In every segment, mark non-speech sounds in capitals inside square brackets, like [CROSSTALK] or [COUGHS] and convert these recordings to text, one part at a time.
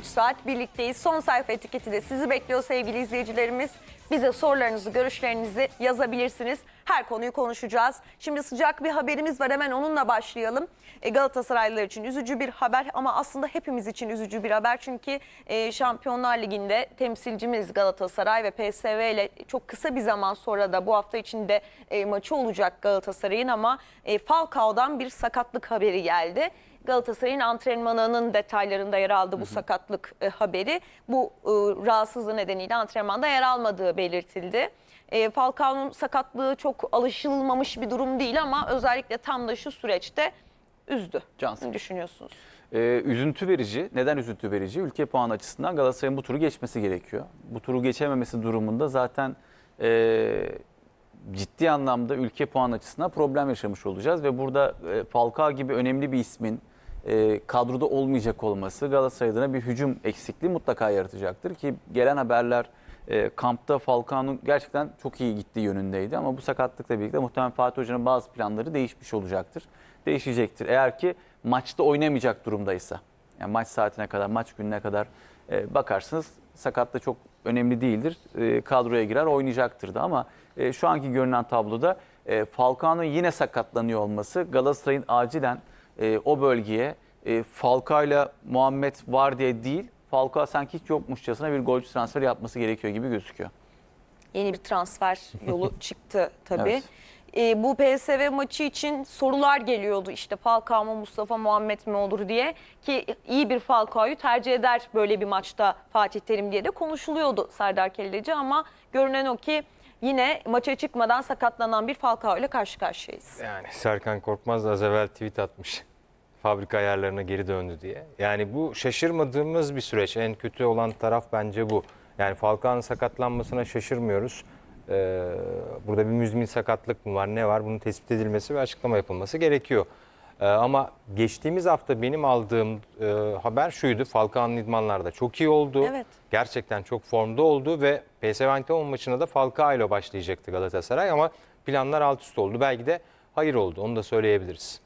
3 saat birlikteyiz. Son sayfa etiketi de sizi bekliyor sevgili izleyicilerimiz. Bize sorularınızı, görüşlerinizi yazabilirsiniz. Her konuyu konuşacağız. Şimdi sıcak bir haberimiz var. Hemen onunla başlayalım. E, Galatasaraylılar için üzücü bir haber ama aslında hepimiz için üzücü bir haber. Çünkü e, Şampiyonlar Ligi'nde temsilcimiz Galatasaray ve PSV ile çok kısa bir zaman sonra da bu hafta içinde e, maçı olacak Galatasaray'ın ama e, Falcao'dan bir sakatlık haberi geldi. Galatasaray'ın antrenmanının detaylarında yer aldı bu sakatlık e, haberi. Bu e, rahatsızlığı nedeniyle antrenmanda yer almadığı belirtildi. E, Falcao'nun sakatlığı çok alışılmamış bir durum değil ama özellikle tam da şu süreçte üzdü. Cansın. Ne düşünüyorsunuz? Ee, üzüntü verici. Neden üzüntü verici? Ülke puan açısından Galatasaray'ın bu turu geçmesi gerekiyor. Bu turu geçememesi durumunda zaten e, ciddi anlamda ülke puan açısından problem yaşamış olacağız. Ve burada e, Falcao gibi önemli bir ismin e, kadroda olmayacak olması Galatasaray adına bir hücum eksikliği mutlaka yaratacaktır. Ki gelen haberler e, kampta Falcao'nun gerçekten çok iyi gittiği yönündeydi. Ama bu sakatlıkla birlikte muhtemelen Fatih Hoca'nın bazı planları değişmiş olacaktır. Değişecektir. Eğer ki maçta oynamayacak durumdaysa. Yani maç saatine kadar, maç gününe kadar e, bakarsınız sakatlığı çok önemli değildir. E, kadroya girer oynayacaktır da ama e, şu anki görünen tabloda e, Falcao'nun yine sakatlanıyor olması Galatasaray'ın acilen e, o bölgeye e, Falcao ile Muhammed var diye değil, Falcao sanki hiç yokmuşçasına bir golcü transferi yapması gerekiyor gibi gözüküyor. Yeni bir transfer yolu [LAUGHS] çıktı tabii. Evet. E, bu PSV maçı için sorular geliyordu işte Falcao mu Mustafa Muhammed mi olur diye ki iyi bir Falcao'yu tercih eder böyle bir maçta Fatih Terim diye de konuşuluyordu Serdar Kelleci ama görünen o ki yine maça çıkmadan sakatlanan bir Falcao ile karşı karşıyayız. Yani Serkan Korkmaz az evvel tweet atmış. Fabrika ayarlarına geri döndü diye. Yani bu şaşırmadığımız bir süreç. En kötü olan taraf bence bu. Yani Falcao'nun sakatlanmasına şaşırmıyoruz. Ee, burada bir müzmin sakatlık mı var, ne var? Bunun tespit edilmesi ve açıklama yapılması gerekiyor. Ee, ama geçtiğimiz hafta benim aldığım e, haber şuydu. Falcao'nun idmanlarda çok iyi oldu. Evet. Gerçekten çok formda oldu ve PSV Eindhoven maçına da Falcao ile başlayacaktı Galatasaray ama planlar alt üst oldu. Belki de hayır oldu. Onu da söyleyebiliriz.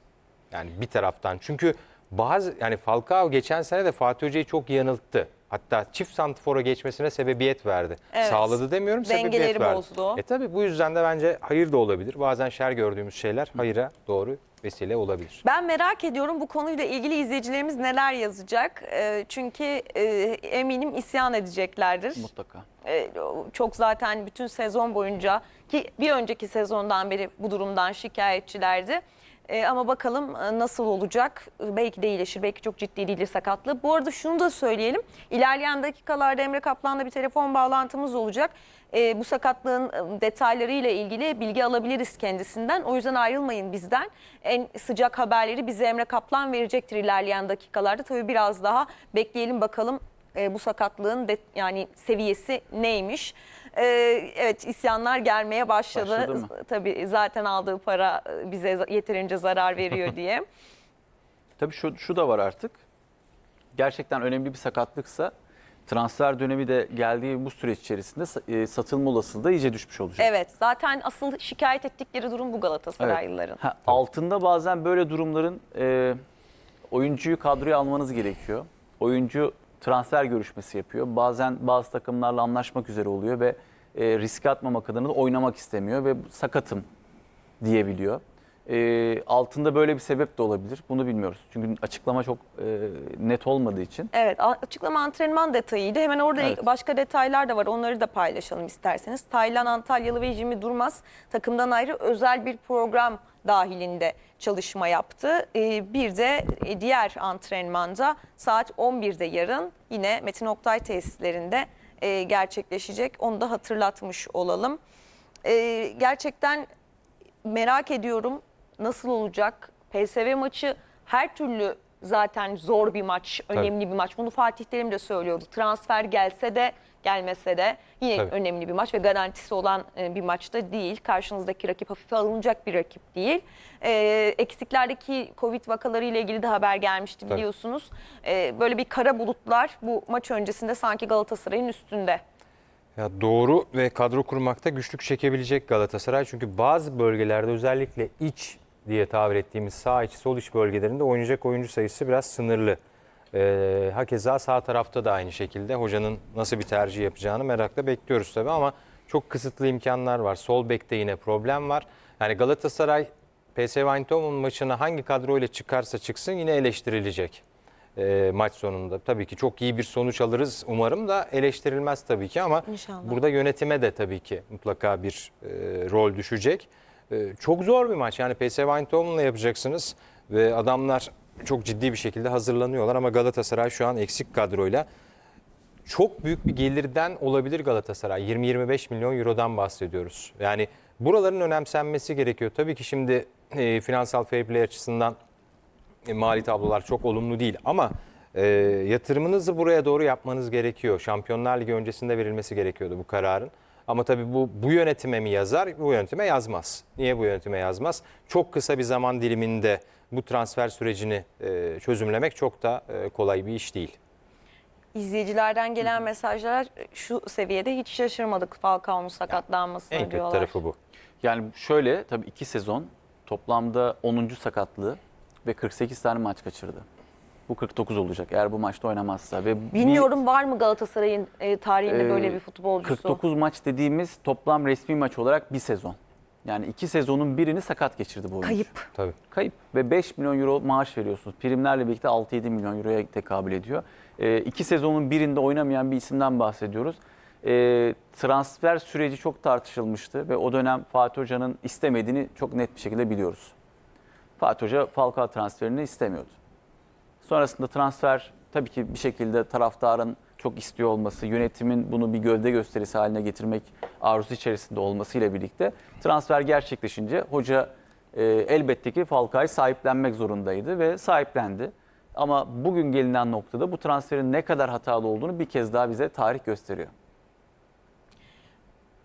Yani bir taraftan. Çünkü bazı yani Falcao geçen sene de Fatih Hoca'yı çok yanılttı. Hatta çift santifora geçmesine sebebiyet verdi. Evet. Sağladı demiyorum sebebiyet Dengeleri verdi. bozdu. E tabi bu yüzden de bence hayır da olabilir. Bazen şer gördüğümüz şeyler hayıra doğru vesile olabilir. Ben merak ediyorum bu konuyla ilgili izleyicilerimiz neler yazacak. E, çünkü e, eminim isyan edeceklerdir. Mutlaka. E, çok zaten bütün sezon boyunca ki bir önceki sezondan beri bu durumdan şikayetçilerdi. E, ama bakalım e, nasıl olacak? E, Belki de iyileşir, belki çok ciddi değildir sakatlığı. Bu arada şunu da söyleyelim. İlerleyen dakikalarda Emre Kaplan'la bir telefon bağlantımız olacak. E, bu sakatlığın e, detaylarıyla ilgili bilgi alabiliriz kendisinden. O yüzden ayrılmayın bizden. En sıcak haberleri bize Emre Kaplan verecektir ilerleyen dakikalarda. Tabii biraz daha bekleyelim bakalım e, bu sakatlığın yani seviyesi neymiş? E, evet isyanlar gelmeye başladı. Başladı? Tabii zaten aldığı para e, bize yeterince zarar veriyor [LAUGHS] diye. Tabii şu, şu da var artık. Gerçekten önemli bir sakatlıksa transfer dönemi de geldiği bu süreç içerisinde e, satılma olasılığı da iyice düşmüş olacak. Evet zaten asıl şikayet ettikleri durum bu Galatasaraylıların. Ha, altında bazen böyle durumların e, oyuncuyu kadroya almanız gerekiyor. Oyuncu transfer görüşmesi yapıyor. Bazen bazı takımlarla anlaşmak üzere oluyor ve e, riske atmamak adına da oynamak istemiyor ve sakatım diyebiliyor. E, altında böyle bir sebep de olabilir. Bunu bilmiyoruz. Çünkü açıklama çok e, net olmadığı için. Evet açıklama antrenman detayıydı. Hemen orada Evet. başka detaylar da var. Onları da paylaşalım isterseniz. Taylan Antalyalı ve Jimmy Durmaz takımdan ayrı özel bir program dahilinde çalışma yaptı. Ee, bir de e, diğer antrenmanda saat 11'de yarın yine Metin Oktay tesislerinde e, gerçekleşecek. Onu da hatırlatmış olalım. Ee, gerçekten merak ediyorum nasıl olacak? PSV maçı her türlü zaten zor bir maç, önemli bir maç. Bunu Fatih Terim de söylüyordu. Transfer gelse de gelmese de yine Tabii. önemli bir maç ve garantisi olan e, bir maçta değil. Karşınızdaki rakip hafife alınacak bir rakip değil. Ee, eksiklerdeki Covid vakaları ile ilgili de haber gelmişti Tabii. biliyorsunuz. Ee, böyle bir kara bulutlar bu maç öncesinde sanki Galatasaray'ın üstünde. Ya doğru ve kadro kurmakta güçlük çekebilecek Galatasaray. Çünkü bazı bölgelerde özellikle iç diye tabir ettiğimiz sağ iç sol iç bölgelerinde oynayacak oyuncu sayısı biraz sınırlı. Ee, hakeza sağ tarafta da aynı şekilde hocanın nasıl bir tercih yapacağını merakla bekliyoruz tabii ama çok kısıtlı imkanlar var. Sol bekte yine problem var. Yani Galatasaray PSV Eindhoven maçına hangi kadroyla çıkarsa çıksın yine eleştirilecek e, maç sonunda. Tabii ki çok iyi bir sonuç alırız umarım da eleştirilmez tabii ki ama İnşallah. burada yönetime de tabii ki mutlaka bir e, rol düşecek. E, çok zor bir maç yani PSV Eindhoven'la yapacaksınız ve adamlar çok ciddi bir şekilde hazırlanıyorlar ama Galatasaray şu an eksik kadroyla çok büyük bir gelirden olabilir Galatasaray. 20-25 milyon eurodan bahsediyoruz. Yani buraların önemsenmesi gerekiyor. Tabii ki şimdi e, finansal fair play açısından e, mali tablolar çok olumlu değil ama e, yatırımınızı buraya doğru yapmanız gerekiyor. Şampiyonlar Ligi öncesinde verilmesi gerekiyordu bu kararın. Ama tabii bu bu yönetime mi yazar? Bu yönetime yazmaz. Niye bu yönetime yazmaz? Çok kısa bir zaman diliminde bu transfer sürecini e, çözümlemek çok da e, kolay bir iş değil. İzleyicilerden gelen mesajlar şu seviyede hiç şaşırmadık Falcao'nun sakatlanmasına En kötü diyorlar. tarafı bu. Yani şöyle tabii iki sezon toplamda 10. sakatlığı ve 48 tane maç kaçırdı. Bu 49 olacak eğer bu maçta oynamazsa. ve bir- Bilmiyorum var mı Galatasaray'ın e, tarihinde Ee, böyle bir futbolcusu? 49 maç dediğimiz toplam resmi maç olarak bir sezon. Yani iki sezonun birini sakat geçirdi bu oyuncu. Kayıp. Tabii. Kayıp ve 5 milyon euro maaş veriyorsunuz. Primlerle birlikte 6-7 milyon euroya tekabül ediyor. E, iki sezonun birinde oynamayan bir isimden bahsediyoruz. E, transfer süreci çok tartışılmıştı ve o dönem Fatih Hoca'nın istemediğini çok net bir şekilde biliyoruz. Fatih Hoca Falcao transferini istemiyordu. Sonrasında transfer tabii ki bir şekilde taraftarın çok istiyor olması, yönetimin bunu bir gövde gösterisi haline getirmek arzusu içerisinde olmasıyla birlikte transfer gerçekleşince hoca e, elbette ki Falcao'yu sahiplenmek zorundaydı ve sahiplendi. Ama bugün gelinen noktada bu transferin ne kadar hatalı olduğunu bir kez daha bize tarih gösteriyor.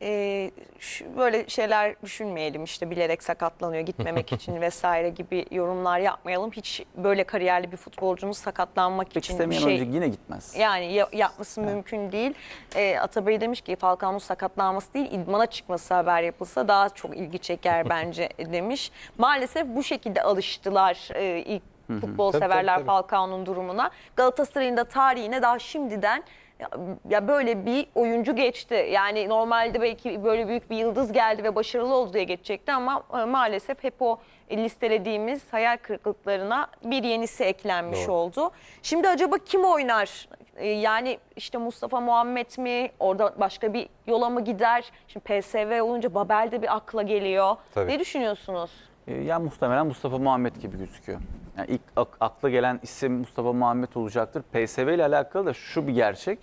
E, şu- böyle şeyler düşünmeyelim işte bilerek sakatlanıyor gitmemek [LAUGHS] için vesaire gibi yorumlar yapmayalım. Hiç böyle kariyerli bir futbolcumuz sakatlanmak Pek için bir istemeyen şey oyuncu yine gitmez. yani ya- yapması mümkün değil. E, Atabey demiş ki Falcao'nun sakatlanması değil idmana çıkması haber yapılsa daha çok ilgi çeker [LAUGHS] bence demiş. Maalesef bu şekilde alıştılar e, ilk futbol Tabii, severler tabii. Falcao'nun durumuna. Galatasaray'ın da tarihine daha şimdiden ya, ya böyle bir oyuncu geçti. Yani normalde belki böyle büyük bir yıldız geldi ve başarılı oldu diye geçecekti ama e, maalesef hep o listelediğimiz hayal kırıklıklarına bir yenisi eklenmiş Doğru. oldu. Şimdi acaba kim oynar? E, Yani işte Mustafa Muhammed mi? Orada başka bir yola mı gider? Şimdi PSV olunca Babel de bir akla geliyor. Tabii. Ne düşünüyorsunuz? E, Yani muhtemelen Mustafa Muhammed gibi gözüküyor. Yani ilk ak- akla gelen isim Mustafa Muhammed olacaktır. PSV ile alakalı da şu bir gerçek.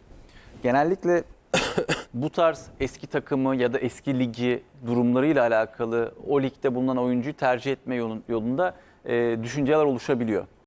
Genellikle [COUGHS] bu tarz eski takımı ya da eski ligi durumlarıyla alakalı o ligde bulunan oyuncuyu tercih etme yolun- yolunda e, düşünceler oluşabiliyor.